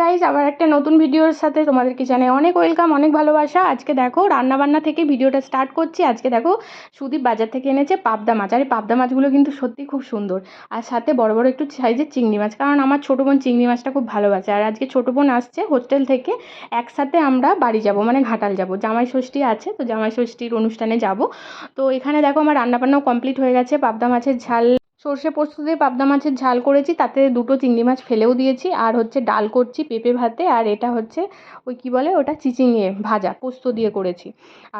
Guys আবার একটা নতুন ভিডিওর সাথে তোমাদেরকে জানাই অনেক ওয়েলকাম, অনেক ভালোবাসা। আজকে দেখো, রান্নাবান্না থেকে ভিডিওটা স্টার্ট করছি। আজকে দেখো, সুদীপ বাজার থেকে এনেছে পাবদা মাছ। আর এই পাবদা মাছগুলো কিন্তু সত্যি খুব সুন্দর। আর সাথে বড় বড় একটু সাইজের চিংড়ি মাছ, কারণ আমার ছোটো বোন চিংড়ি মাছটা খুব ভালোবাসে। আর আজকে ছোটো বোন আসছে হোস্টেল থেকে, একসাথে আমরা বাড়ি যাব মানে ঘাটাল যাব। জামাই ষষ্ঠী আছে, তো জামাই ষষ্ঠীর অনুষ্ঠানে যাব। তো এখানে দেখো আমার রান্নাবান্নাও কমপ্লিট হয়ে গেছে। পাবদা মাছের ঝাল সর্ষে পোস্ত দিয়ে পাবদা মাছের ঝাল করেছি, তাতে দুটো চিংড়ি মাছ ফেলেও দিয়েছি। আর হচ্ছে ডাল করছি পেঁপে ভাতে, আর এটা হচ্ছে ওই কী বলে ওটা চিচিঙে ভাজা পোস্ত দিয়ে করেছি।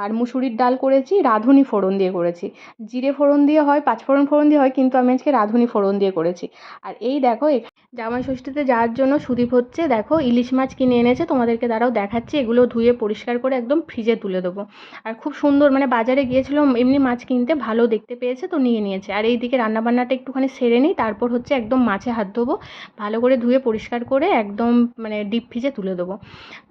আর মুসুরির ডাল করেছি, রাঁধুনি ফোড়ন দিয়ে করেছি। জিরে ফোড়ন দিয়ে হয়, পাঁচফোড়ন ফোড়ন দিয়ে হয়, কিন্তু আমি আজকে রাঁধুনি ফোড়ন দিয়ে করেছি। আর এই দেখো জামাই ষষ্ঠীতে যাওয়ার জন্য সুদীপ হচ্ছে, দেখো ইলিশ মাছ কিনে এনেছে, তোমাদেরকে দাঁড়াও দেখাচ্ছি, এগুলো ধুয়ে পরিষ্কার করে একদম ফ্রিজে তুলে দেবো। আর খুব সুন্দর মানে বাজারে গিয়েছিলাম এমনি মাছ কিনতে, ভালো দেখতে পেয়েছে তো নিয়ে নিয়েছে। আর এইদিকে রান্নাবান্নাটা একটুখানি সেরে নিই, তারপর হচ্ছে একদম মাছে হাত ধোবো, ভালো করে ধুয়ে পরিষ্কার করে একদম মানে ডিপ ফ্রিজে তুলে দেবো।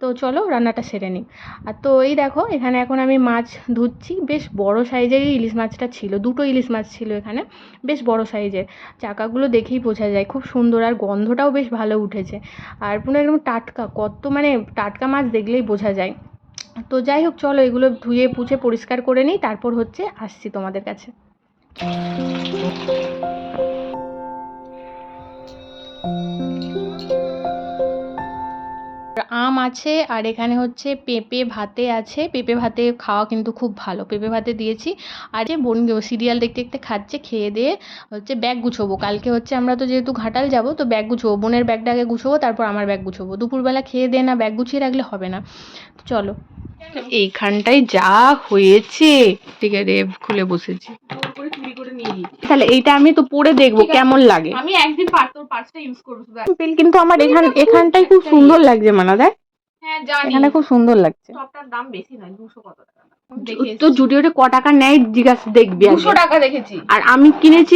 তো চলো রান্নাটা সেরে নিই। আর তো এই দেখো, এখানে এখন আমি মাছ ধুচ্ছি, বেশ বড় সাইজেরই ইলিশ মাছটা ছিল, দুটো ইলিশ মাছ ছিল এখানে, বেশ বড় সাইজের, চাকাগুলো দেখেই বোঝা যায়, খুব সুন্দর আর গন্ধটাও বেশ ভালো উঠেছে। আর পুরো একদম টাটকা, কত মানে টাটকা মাছ দেখলেই বোঝা যায়। তো যাই হোক, চলো এগুলো ধুয়ে পুছে পরিষ্কার করে নিই, তারপর হচ্ছে আসছি তোমাদের কাছে। আম আছে, আর এখানে হচ্ছে পেঁপে ভাতে আছে। পেঁপে ভাতে খাওয়া কিন্তু খুব ভালো। পেঁপে ভাতে দিয়েছি। আর যে বোন সিরিয়াল দেখতে দেখতে খাচ্ছে, খেয়ে দিয়ে হচ্ছে ব্যাগ গুছোবো। কালকে হচ্ছে আমরা তো যেহেতু ঘাটাল যাব, তো ব্যাগ গুছোবো। বোনের ব্যাগটা আগে গুছোবো, তারপর আমার ব্যাগ গুছোবো। দুপুরবেলা খেয়ে দিয়ে না ব্যাগ গুছিয়ে রাখলে হবে না। চলো। এইখানটায় যা হয়েছে, ঠিক আছে খুলে বসেছি। তাহলে এইটা আমি তো পরে দেখব কেমন লাগে। আমি একদিন পার তোর পার্সটা ইউজ করব শুধু কিন্তু আমার এখান এখানটাই খুব সুন্দর লাগছে মানা দেখ। হ্যাঁ জানি। এখানে খুব সুন্দর লাগছে। টপটার দাম বেশি নয় দুশো কত টাকা তো জুডিওতে ক টাকা নেয় জিজ্ঞাসা দেখবি। দুশো টাকা দেখেছি। আর আমি কিনেছি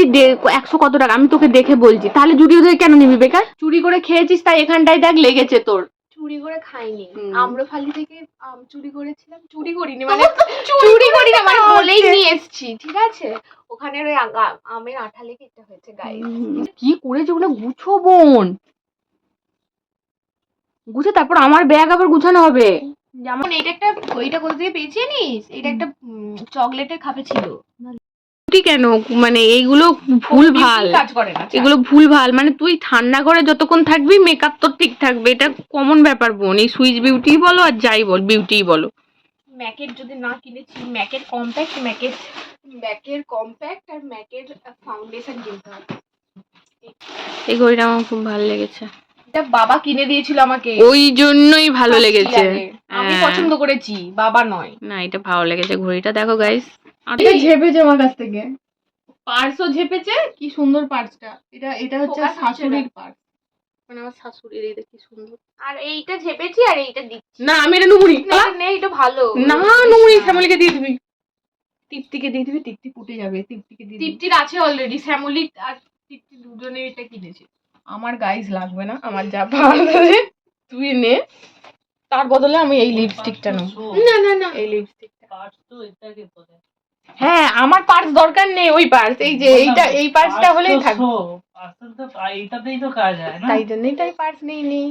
একশো কত টাকা আমি তোকে দেখে বলছি। তাহলে জুডিও থেকে কেন নিবি বেকার? চুরি করে খেয়েছিস তাই এখানটায় দেখ লেগেছে তোর। চুরি করে খাইনি। আম্রফালি থেকে আম চুরি করেছিলাম চুরি করিনি মানে চুরি করি না মানে বলেই নিয়ে এসেছি ঠিক আছে? ওখানে ওই আগা- আমের আঠা লেগে এটা হয়েছে গায়ে কি করেছে ওগুলো? গুছো বোন। গুছে তারপর আমার ব্যাগ আবার গুছানো হবে। যেমন এটা একটা ওইটা কোথা থেকে পেয়েছি জানিস এটা একটা চকলেটের খাপে ছিল। কেন? মানে এইগুলো ভুল ভালো। না এগুলো ভুল ভালো। মানে তুই ঠান্ডা ঘরে যতক্ষণ থাকবি মেকআপ তোর ঠিক থাকবে। এটা কমন ব্যাপার বোন। এই সুইচ বিউটি বলো আর যাই বল বিউটি বলো। ম্যাকের যদি না কিনেছি ম্যাকের কম্প্যাক্ট ম্যাকের ম্যাকের কম্প্যাক্ট আর ম্যাকের ফাউন্ডেশন কিনতে হবে। এই ঘড়িটা আমার খুব ভালো লেগেছে। এটা বাবা কিনে দিয়েছিল আমাকে। ওই জন্যই ভালো লেগেছে। আমি হ্যাঁ। পছন্দ করেছি বাবা নয়। না এটা ভালো লেগেছে। ঘড়িটা দেখো গাইস এটা ঝেপেছে আমার কাছ থেকে। পার্সও ঝেপেছে কি সুন্দর পার্সটা। এটা এটা হচ্ছে শাশুড়ির পার্স। মানে আমার শাশুড়ির এইটা কি সুন্দর। আর এইটা ঝেপেছি আর এইটা দিচ্ছি। না আমি এটা নুমুরি না এটা ভালো। না নুমুরি শ্যামলিকে দিয়ে দিবি। তৃপ্তিকে দিয়ে দিবি তৃপ্তি ফুটে যাবে তৃপ্তিকে দিয়ে তৃপ্তির আছে অলরেডি শ্যামলি আর তৃপ্তি দুজনে এটা কিনেছে। আমার গাইস লাগবে না আমার যা ভালো লাগে তুই নে। তার বদলে আমি এই লিপস্টিকটা নেব। না না না। এই লিপস্টিকটা হ্যাঁ আমার পার্স দরকার নেই ওই পার্স এই যে এইটা এই পার্সটা হলেই থাকবে এইটাতেই তো কাজ হয় না? তাই জন্যই তাই পার্স নেই নেই।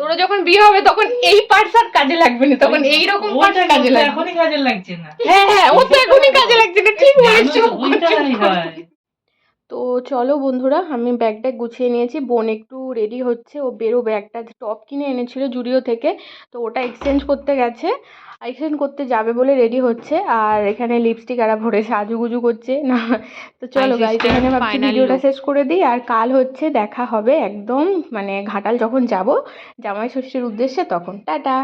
তোরা যখন বিয়ে হবে তখন এই পার্স আর কাজে লাগবে না তখন এই রকম পার্স কাজে লাগবে। এখনই কাজে লাগছে না। হ্যাঁ হ্যাঁ ও তো এখনই কাজে লাগছে না ঠিক বলেছ। হয়। তো চলো বন্ধুরা আমি ব্যাগটা গুছিয়ে নিয়েছি। বোন একটু রেডি হচ্ছে ও বেরোবে। একটা টপ কিনে এনেছিল জুডিও থেকে তো ওটা এক্সচেঞ্জ করতে গেছে। এক্সচেঞ্জ করতে যাবে বলে রেডি হচ্ছে আর এখানে লিপস্টিক আরা ভরে সাজুগুজু করছে। না তো চলো গাইজ এখানে ভাবছি ভিডিওটা শেষ করে দিই আর কাল হচ্ছে দেখা হবে একদম মানে ঘাটাল যখন যাব জামাই ষষ্ঠীর উদ্দেশ্যে তখন। টাটা!